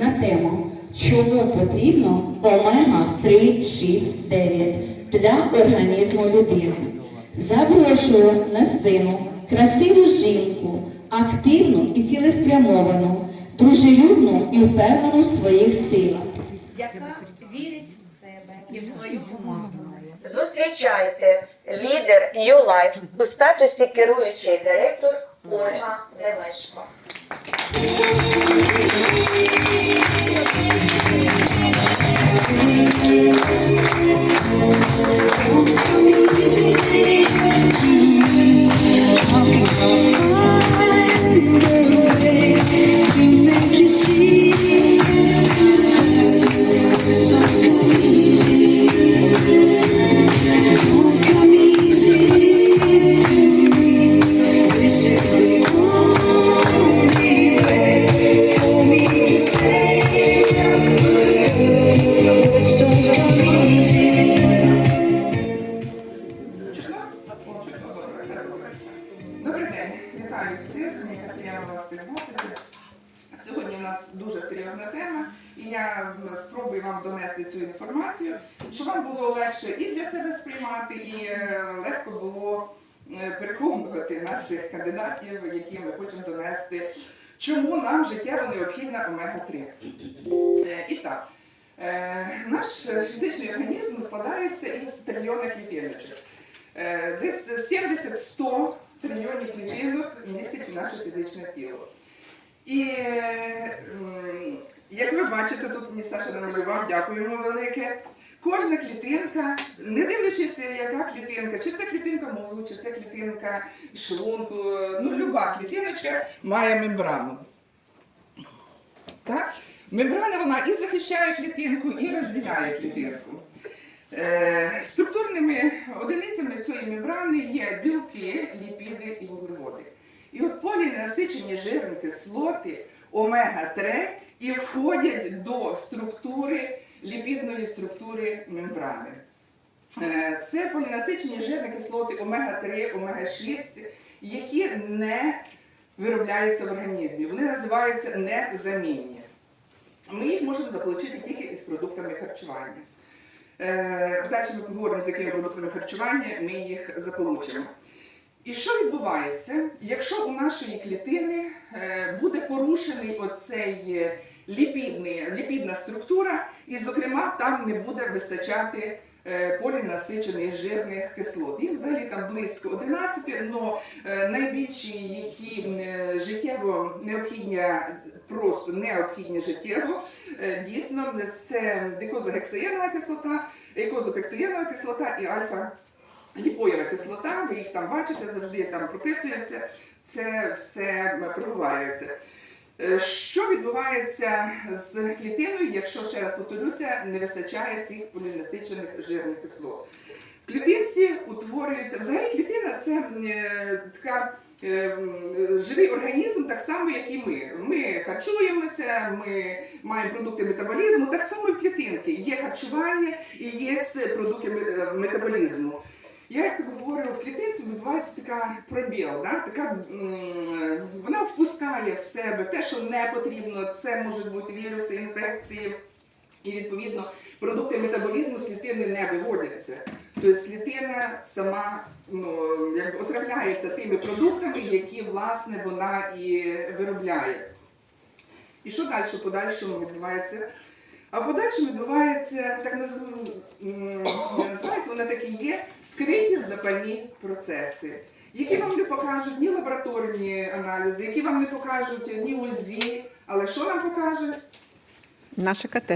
на тему, чому потрібно омега 3, 6, 9 для організму людини. Запрошую на сцену красиву жінку, активну і цілеспрямовану, дружелюбну і впевнену в своїх силах. яка вірить в себе і в свою команду. Зустрічайте лідер YouLife у статусі керуючий директор Ольга Левешко. Спробую вам донести цю інформацію, щоб вам було легше і для себе сприймати, і е, легко було е, переконувати наших кандидатів, які ми хочемо донести, чому нам життєво необхідна омега-3. Е, І так, наш фізичний організм складається із трильйонних клітиночок. Десь 70-100 трильйонів клітинок містить наше фізичне тіло. І як ви бачите, тут мені Саша намалював, дякуємо велике. Кожна клітинка, не дивлячись, яка клітинка, чи це клітинка мозку, чи це клітинка шлунку, ну люба клітиночка має мембрану. Так? Мембрана вона і захищає клітинку, і розділяє клітинку. Е, Структурними одиницями цієї мембрани є білки, ліпіди і вуглеводи. І от полінасичені жирні кислоти омега-3 і входять до структури ліпідної структури мембрани. Е, Це полінасичені жирні кислоти омега-3, омега-6, які не виробляються в організмі. Вони називаються незамінні. Ми їх можемо заполучити тільки із продуктами харчування. Е, Далі ми поговоримо, з якими продуктами харчування ми їх заполучимо. І що відбувається, якщо у нашої клітини е, буде порушений оцей ліпідний, ліпідна структура, і, зокрема, там не буде вистачати е, полінасичених жирних кислот. Їх взагалі там близько 11, але найбільші, які е, життєво необхідні, просто необхідні життєво, е, дійсно це дикозогексаєнова кислота, екозопектоєнова кислота і альфа ліпоєва кислота, ви їх там бачите, завжди там прописується, це все проговорюється. Е, Що відбувається з клітиною, якщо ще раз повторюся, не вистачає цих полінасичених жирних кислот? В клітинці утворюється, взагалі клітина це е, така е, живий організм, так само, як і ми. Ми харчуємося, ми маємо продукти метаболізму, так само і в клітинки. Є харчування і є продукти метаболізму. Я як так говорю, в клітинці відбувається така пробіл, да? така, вона впускає в себе те, що не потрібно, це можуть бути віруси, інфекції, і відповідно продукти метаболізму з клітини не виводяться. Тобто клітина сама ну, якби отравляється тими продуктами, які власне вона і виробляє. І що далі в подальшому відбувається? А в подальшому відбувається так називається, вони такі є скриті запальні процеси, які вам не покажуть ні лабораторні аналізи, які вам не покажуть ні УЗІ, але що нам покаже? Наше КТ.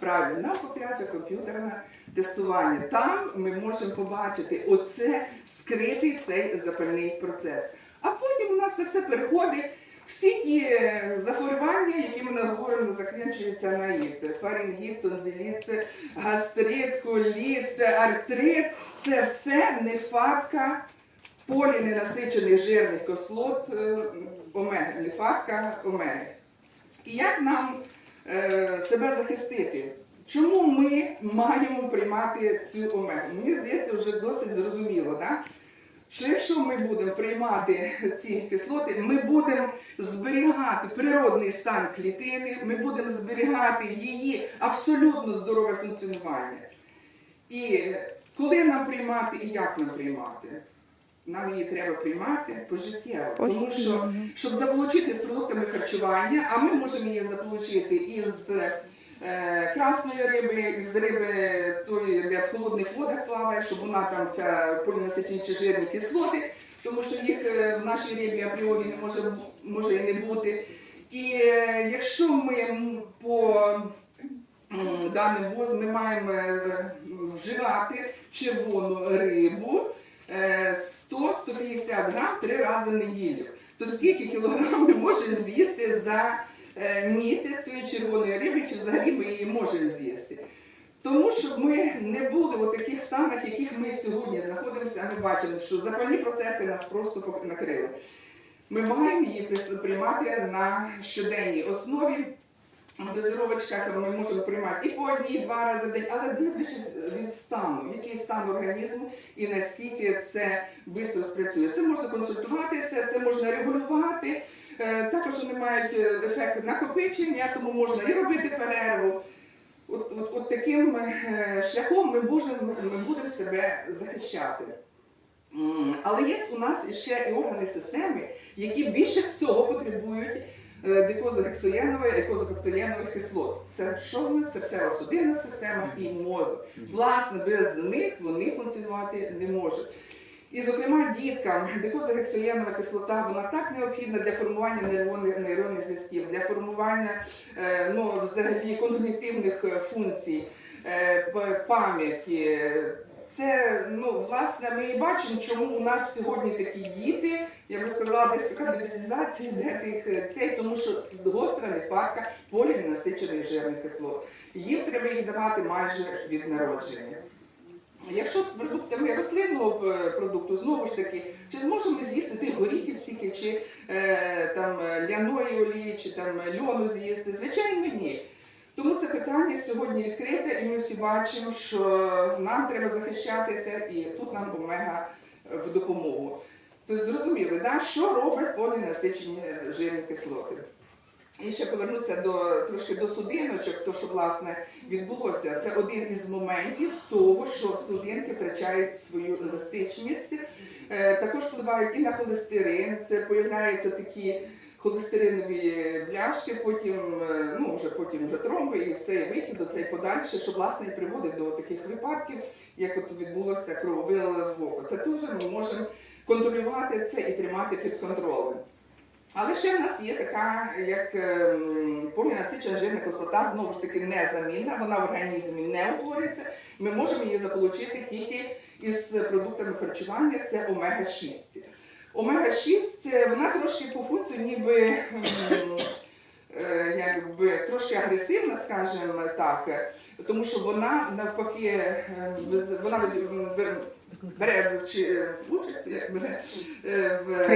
Правильно, нам покаже комп'ютерне тестування. Там ми можемо побачити оце скритий цей запальний процес. А потім у нас це все переходить. Всі ті е, захворювання, які ми говоримо, закінчуються на іт. Фарингіт, тонзиліт, гастрит, коліт, артрит це все нефатка поліненасичених жирних кислот е, омеги, нефатка омеги. І як нам е, себе захистити? Чому ми маємо приймати цю омегу? Мені здається, вже досить зрозуміло. Да? Що якщо ми будемо приймати ці кислоти, ми будемо зберігати природний стан клітини, ми будемо зберігати її абсолютно здорове функціонування. І коли нам приймати і як нам приймати? Нам її треба приймати пожиттєво. Тому що, щоб заполучити з продуктами харчування, а ми можемо її заполучити із красної риби, із риби тої, де в холодних водах плаває, щоб вона там ця полінасичені чи жирні кислоти, тому що їх е, в нашій рибі апріорі не може, може і не бути. І е, якщо ми по даним ВОЗ ми маємо е, вживати червону рибу е, 100-150 грам три рази в неділю. То скільки кілограм ми можемо з'їсти за е, місяць цієї червоної риби, чи взагалі ми її можемо з'їсти? Тому щоб ми не були в таких станах, в яких ми сьогодні знаходимося, а ми бачимо, що запальні процеси нас просто накрили. Ми маємо її приймати на щоденній основі. В дозировочках ми можемо приймати і по одній, і два рази в день, але дивлячись від стану, який стан організму і наскільки це швидко спрацює. Це можна консультувати, це, це можна регулювати. Е, Також вони мають е, ефект накопичення, тому можна і робити перерву. От, от, от таким е, шляхом ми будемо, ми будемо себе захищати. Але є у нас ще і органи системи, які більше всього потребують е, дикозогексоєнової і козобактерієнових кислот. Це нас серцева судинна система і мозок. Власне, без них вони функціонувати не можуть. І, зокрема, діткам дикозогексоєнова кислота вона так необхідна для формування нейронних, нейронних зв'язків, для формування е, ну, взагалі когнітивних е, функцій, е, пам'яті. Це ну власне ми і бачимо, чому у нас сьогодні такі діти. Я би сказала, десь така дебізація йде тих дітей, тому що гостра нехватка полінасичених жирних кислот. Їм треба їх давати майже від народження. Якщо з продуктами рослинного е, продукту, знову ж таки, чи зможемо ми з'їсти тих горіхів стільки, чи е, там е, ляної олії, чи там льону з'їсти? Звичайно, ні. Тому це питання сьогодні відкрите, і ми всі бачимо, що нам треба захищатися, і тут нам омега в допомогу. Тобто зрозуміли, да, що робить полінасичені жирні кислоти. І ще повернуся до трошки до судиночок, то що власне відбулося. Це один із моментів того, що судинки втрачають свою еластичність. Е, також впливають і на холестерин. Це появляються такі холестеринові бляшки, потім, е, ну вже потім вже тромби, і все і вихід до цей подальше, що власне і приводить до таких випадків, як от відбулося крововилив в око. Це теж ми можемо контролювати це і тримати під контролем. Але ще в нас є така, як ем, полінасичена жирна кислота, знову ж таки незамінна, вона в організмі не утворюється. Ми можемо її заполучити тільки із продуктами харчування, це омега-6. Омега-6 вона трошки по функції ніби ем, е, якби, трошки агресивна, скажімо так, тому що вона навпаки е, вона бере в участь, як бере е, в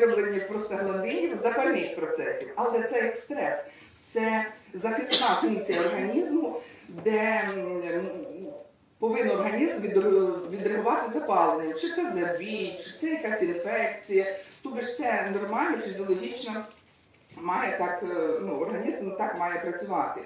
виробленні простагландинів, запальних процесів. Але це як стрес, це захисна функція організму, де повинен організм відре- відреагувати запаленням. Чи це забій, чи це якась інфекція. Тобто ж це нормально, фізіологічно має так, е, ну, організм так має працювати.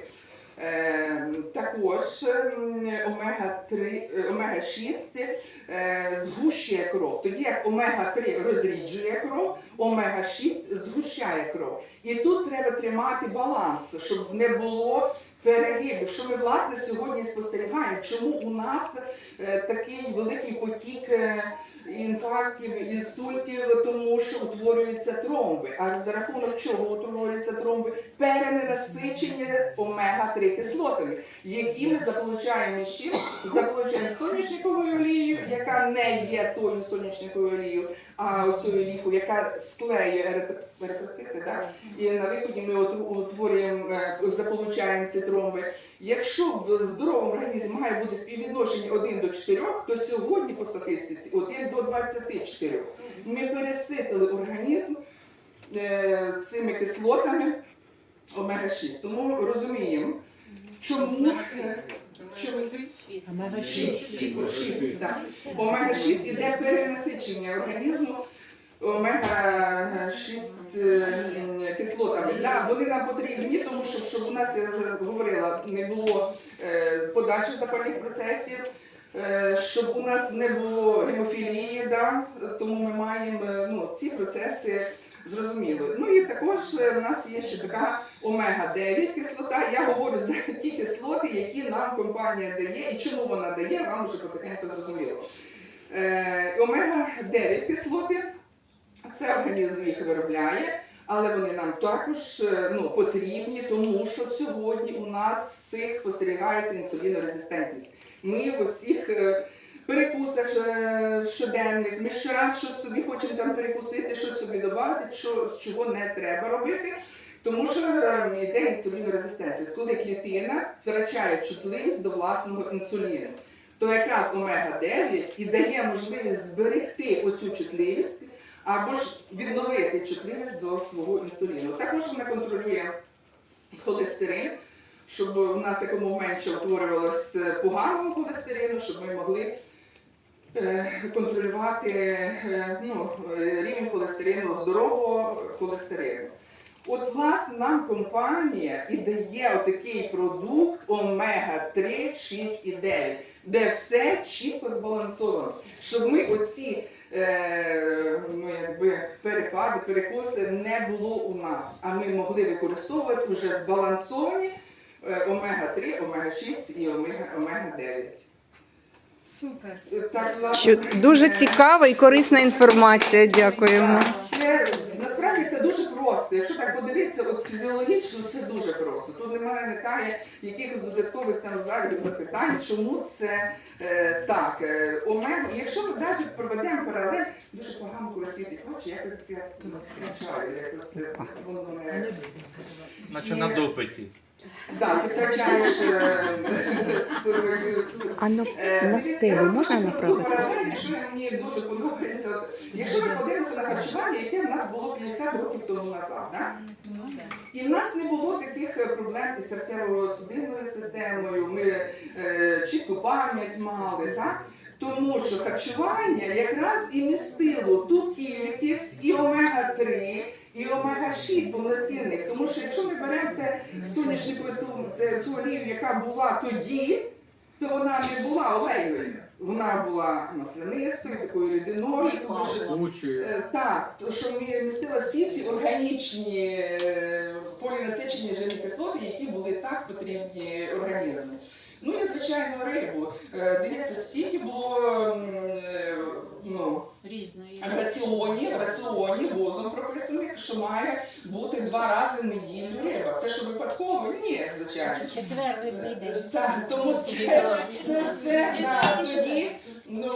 Е, також ем, омега-3, е, омега-6 е, згущує кров. Тоді як омега-3 розріджує кров, омега-6 згущає кров. І тут треба тримати баланс, щоб не було перегибів. Що ми власне сьогодні спостерігаємо? Чому у нас е, такий великий потік е, інфарктів, інсультів, тому що утворюються тромби. А за рахунок чого утворюються тромби? Перененасичення омега-3 кислотами, які ми заполучаємо з чим? Заполучаємо сонячниковою олією, яка не є тою сонячниковою олією, а оцю ліфу, яка склеює еритро- еритроцити, да? і на виході ми от- утворюємо, е, заполучаємо ці тромби. Якщо в здоровому організмі має бути співвідношення 1 до 4, то сьогодні по статистиці 1 до 24. Ми переситили організм е, цими кислотами омега-6. Тому розуміємо, чому Чому? Омега 6. 6. Омега 6 іде перенасичення організму омега 6 кислотами. Да, вони нам потрібні, тому що щоб у нас, я вже говорила, не було е, подальших запальних процесів, е, щоб у нас не було гемофілії, да, тому ми маємо е, ну, ці процеси зрозуміли. Ну і також е, в нас є ще така омега-9 кислота. Я говорю за ті кислоти, які нам компанія дає, і чому вона дає, вам вже потихеньку зрозуміло. Е, омега-9 кислоти, це організм їх виробляє, але вони нам також е, ну, потрібні, тому що сьогодні у нас всіх спостерігається інсулінорезистентність. Ми в усіх е, перекусах е, щоденних, ми щораз щось собі хочемо там перекусити, щось собі додати, чого не треба робити. Тому що йде інсулінорезистенція, коли клітина втрачає чутливість до власного інсуліну. То якраз омега-9 і дає можливість зберегти оцю чутливість або ж відновити чутливість до свого інсуліну. Також вона контролює холестерин, щоб у нас якомога менше утворювалось поганого холестерину, щоб ми могли е, контролювати е, ну, рівень холестерину, здорового холестерину. От власне нам компанія і дає отакий продукт омега-3, 6 і 9, де все чітко збалансовано, щоб ми оці ну, якби, перепади, перекоси не було у нас, а ми могли використовувати вже збалансовані е, омега-3, омега-6 і омега- омега-9. Супер. Е, Так, власне, Дуже е, цікава і корисна інформація. Дякуємо. це просто. Якщо так подивитися, от фізіологічно це дуже просто. Тут немає виникає якихось додаткових там взагалі запитань, чому це е, так. Е, омега, якщо ми навіть проведемо паралель, дуже погано, коли світить якось я ну, втрачаю, якось е, воно не. Наче на допиті. Так, ти втрачаєш е, А на, Е, на можна направити? що мені дуже подобається. Якщо ми подивимося на харчування, яке в нас було 50 років тому назад, да? і в нас не було таких е, проблем із серцево-судинною системою, ми чітку пам'ять мали, так? Тому що харчування якраз і містило ту кількість і омега-3, і омега-6 повноцінних. Тому що якщо ми беремо те соняшникову ту, ту олію, яка була тоді, то вона не була олейною. Вона була маслянистою, такою рідиною, тому що. Е, Так, то що ми містила всі ці органічні е, полінасичені жирні кислоти, які були так потрібні організму. Ну і звичайно рибу. Е, Дивіться, скільки було м, е, ну, Різної. в раціоні, в раціоні возом прописаних, що має бути два рази в неділю риба. Це що випадково? Ні, звичайно. Четвер рибний день. Так, тому це, це все да, тоді, ну,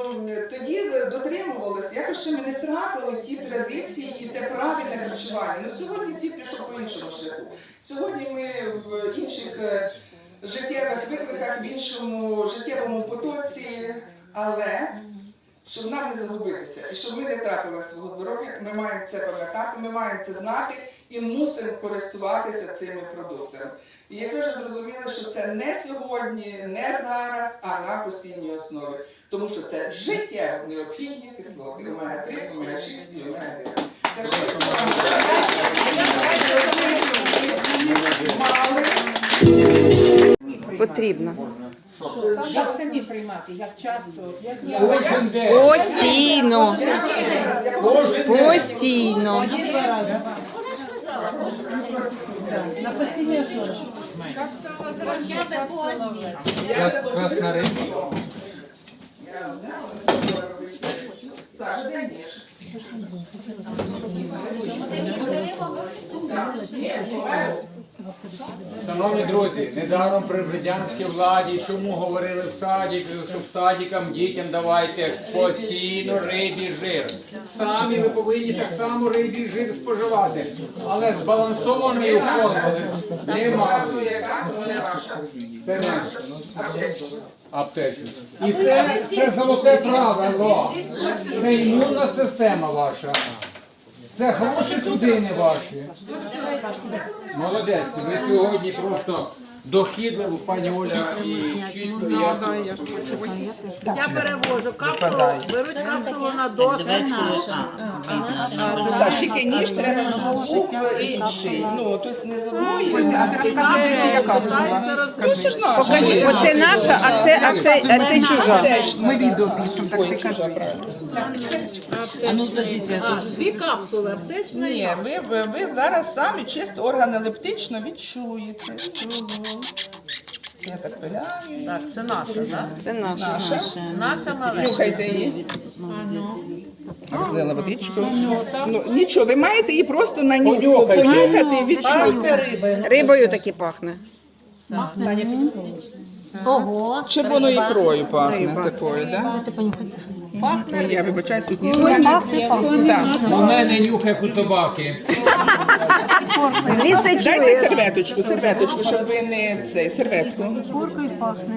тоді дотримувалися. Якось ще ми не втратили ті традиції і те правильне харчування. Ну сьогодні світ пішов по іншому шляху. Сьогодні ми в інших е, життєвих викликах, в іншому життєвому потоці, але. Щоб нам не загубитися і щоб ми не втратили свого здоров'я, ми маємо це пам'ятати, ми маємо це знати і мусимо користуватися цими продуктами. І як ви вже зрозуміли, що це не сьогодні, не зараз, а на постійній основі. Тому що це життєво необхідні кислоти омега-3, омега-6 і омега-9. Так що ми з вами мали Потрібно. Як самі приймати, як часто, як я. Постійно. Постійно. Два. На постійній основі. Капсула Красна риба. Саша, де ніж? Ні, омегу. Шановні друзі, недаром при радянській владі, чому говорили в садіку, щоб садикам, дітям давайте постійно рибі жир. Самі ви повинні так само рибі жир споживати, але збалансованої формули немає. Це аптечка. І це, це золоте правило. Це імунна система ваша. Це хороші судини ваші. Молодець, ви сьогодні просто дохідливо, пані Оля, і чітко і ясно. Я перевожу капсулу, беруть капсулу на досвід. Саш, тільки ніж треба, щоб був інший. Ну, тобто не з одної, а ти розказуєш, чи яка капсула. Ну, це ж наша. Покажи, оце наша, а це, а це, а це чужа. Ми відео пишемо, так ти кажи. Дві капсули аптечної. Ні, ви, ви, ви зараз самі чисто органелептично відчуєте. Я так пиляю. Так, це наша, так? Це наша. Наша маленька. Нюхайте її. Розлила водичку. Ну, нічого, ви маєте її просто на нюх Понюхайте. понюхати і відчути. Рибою таки пахне. Червоною ікрою пахне такою, так? Пахне. Я вибачаюсь, тут ніж. Так. У мене нюх, як у собаки. Звідси Дайте серветочку, серветочку, щоб ви не цей серветку.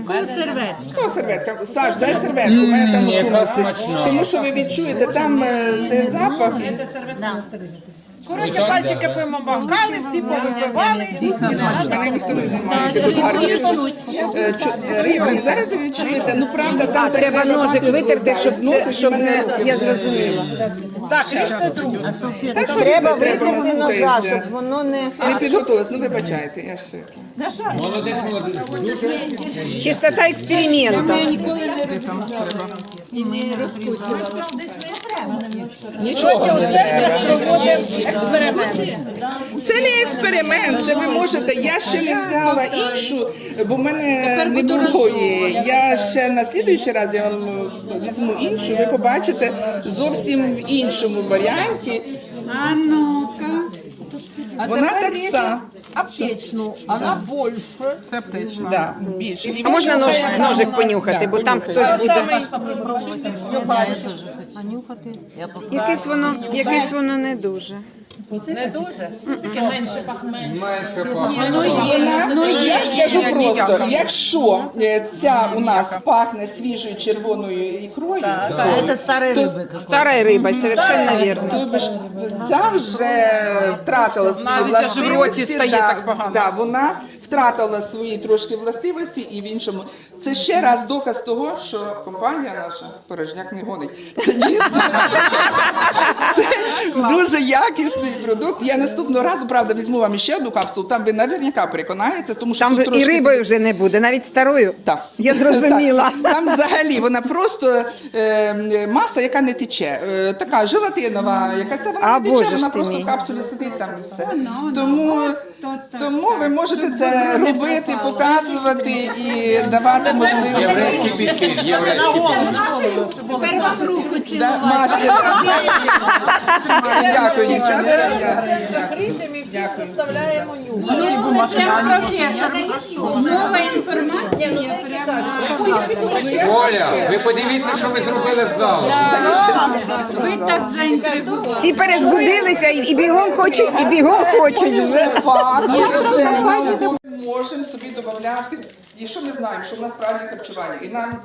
Консервець. пахне. серветка. Саш, дай серветку, у мене там у сумці. Тому що ви відчуєте там е, цей запах. Коротше, пальчики помагали, всі повипивали. Мене ніхто не знімає, які тут гарні риби. І зараз ви відчуєте, ну правда, там треба ножик витерти, щоб і щоб не- я зрозуміла. Так, ріжте другу. Так що Треба треба витерти не ножа, щоб воно не... Не підготувалась, ну вибачайте, я ще. Молодець, молодець. Чистота експерименту. Нічого не. Це не експеримент, це ви можете. Я ще не взяла іншу, бо в мене не було її. Я ще на слідуючий раз я вам візьму іншу, ви побачите зовсім в іншому варіанті. А ну-ка. Вона так само. Аптечну, вона більше. Це аптечна. Да, більше. А можна нож, ножик понюхати, бо там хтось буде... Якесь воно, якесь воно не дуже. Не дуже. Таке менше пахне. менше пахне. Вона, я скажу просто, якщо е, ця у нас пахне свіжою червоною ікрою, то, Старая риба, совершенно верно. то би ж ця вже втратила свої властивості. да, да, вона втратила свої трошки властивості і в іншому. Це ще раз доказ того, що компанія наша порожняк не гонить. Це дійсно це дуже якісний продукт. Я наступного разу, правда, візьму вам ще одну капсулу. Там ви наверняка переконаєте, тому що Там тут і трошки рибою вже не буде, навіть старою. так. Я зрозуміла. Так. Там взагалі вона просто е, маса, яка не тече. Е, така желатинова, якась вона А, не тече, вона просто мій. в капсулі сидить там і все. Тому, тому ви можете це робити, показувати і давати можливість. Єврейський підхід, вас руку Да, Маште, так. Дякую, дівчатка. Я- Закричимо і всі Дякую. Заставляємо нюх. Нова інформація прямо. Ну, Оля, ви подивіться, що ви зробили з залом. Ви так заінтригували. Всі перезбудилися і і бігом хочуть, і бігом хочуть вже. Можемо собі додати, якщо ми знаємо, що в нас правильне харчування, і нам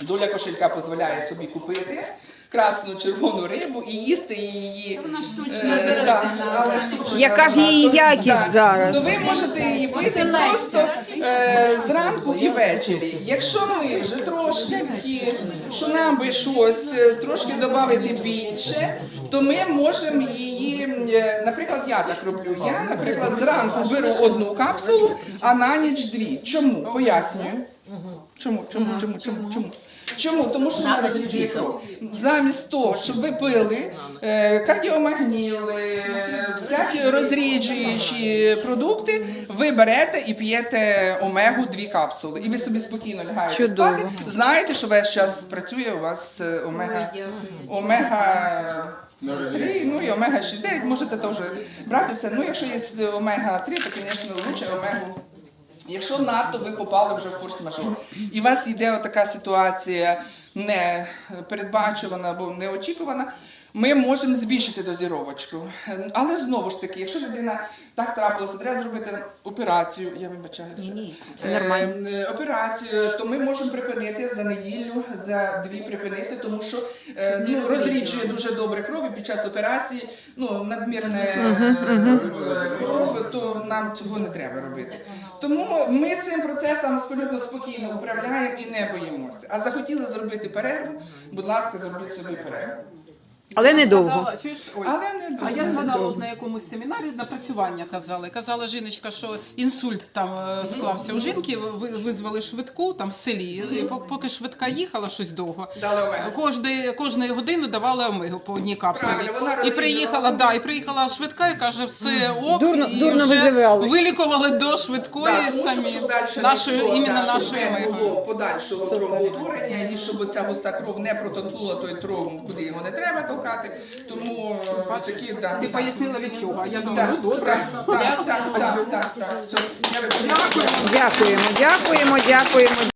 доля кошелька дозволяє собі купити красну червону рибу і їсти її. Вона штучна, але штучна. Яка ж її якість Так. зараз? То ви можете її пити просто е, зранку і ввечері. Якщо ми вже трошки такі, що нам би щось е, трошки додати більше, то ми можемо її, е, наприклад, я так роблю. Я, наприклад, зранку беру одну капсулу, а на ніч дві. Чому? Пояснюю. Чому? Чому? Чому? Чому? Чому? Чому? Тому що розріджує кров. Замість того, щоб ви пили е, кардіомагніли, всякі розріджуючі продукти, ви берете і п'єте омегу дві капсули. І ви собі спокійно лягаєте Чудово. спати. Знаєте, що весь час працює у вас е, омега, омега 3, ну і омега 6, 9, можете теж брати це. Ну, якщо є омега 3, то, звісно, лучше омегу Якщо надто ви попали вже в форс-мажор, і у вас йде така ситуація не передбачувана або неочікувана, ми можемо збільшити дозіровочку. Але знову ж таки, якщо людина так трапилося, треба зробити операцію, я вибачаюся. Ні, ні, це нормально. операцію, то ми можемо припинити за неділю, за дві припинити, тому що е, ну, розріджує дуже добре кров і під час операції, ну, надмірне е, кров, то нам цього не треба робити. Тому ми цим процесом абсолютно спокійно управляємо і не боїмося. А захотіли зробити перерву, будь ласка, зробіть собі перерву. Але недовго. Чуєш, ой, Але не а я згадала от на якомусь семінарі напрацювання казали. Казала жіночка, що інсульт там е, склався у жінки, ви- визвали швидку там в селі. І пок- поки швидка їхала щось довго. Дали омегу. Кожної, кожної години давали омегу по одній капсулі. Правильно, вона І розрізала приїхала, да, і приїхала швидка і каже, все ок, Дурно- і дурно вже визивали. вилікували до швидкої Так, тому що, самі щоб дальше нашою, не було, іменно да, щоб нашою не омегою. було подальшого тромбоутворення, і щоб ця густа кров не протонула той тромб, куди його не треба толкати. Тому е, такі да, Ти пояснила від чого, я думаю, Так, ну добре. так, так, так, так, так, так. Все, я. Дякуємо, дякуємо, дякуємо.